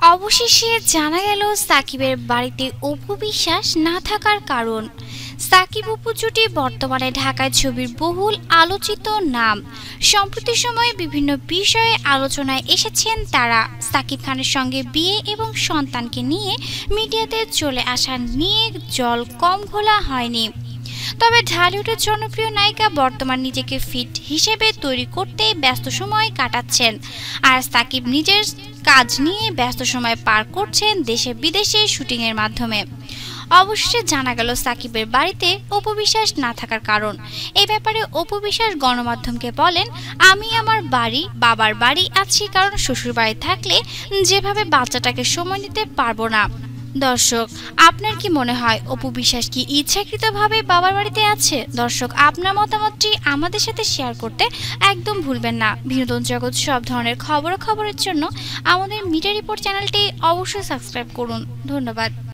অবশেষে জানা গেল সাকিবের বাড়িতে অপু বিশ্বাস না থাকার কারণ। সাকিব অপু জুটি বর্তমানে ঢাকায় ছবির বহুল আলোচিত নাম। সম্প্রতি সময়ে বিভিন্ন বিষয়ে আলোচনায় এসেছেন তারা। সাকিব খানের সঙ্গে বিয়ে এবং সন্তানকে নিয়ে মিডিয়াতে চলে আসা নিয়ে জল কম ঘোলা হয়নি। তবে ঢালিউডের জনপ্রিয় নায়িকা বর্তমান নিজেকে ফিট হিসেবে তৈরি করতে ব্যস্ত সময় কাটাচ্ছেন। আর সাকিব নিজের কাজ নিয়ে ব্যস্ত সময় পার করছেন দেশে বিদেশে শুটিংয়ের মাধ্যমে। অবশেষে জানা গেল, সাকিবের বাড়িতে অপবিশ্বাস না থাকার কারণ। এই ব্যাপারে অপবিশ্বাস গণমাধ্যমকে বলেন, আমি আমার বাড়ি, বাবার বাড়ি আছি, কারণ শ্বশুর বাড়ি থাকলে যেভাবে বাচ্চাটাকে সময় দিতে পারব না। দর্শক, আপনার কি মনে হয়? অপু বিশ্বাস কি ইচ্ছাকৃতভাবে বাবার বাড়িতে আছে? দর্শক, আপনার মতামতটি আমাদের সাথে শেয়ার করতে একদম ভুলবেন না। বিনোদন জগৎ সব ধরনের খবর খবরের জন্য আমাদের মিডিয়া রিপোর্ট চ্যানেলটি অবশ্যই সাবস্ক্রাইব করুন। ধন্যবাদ।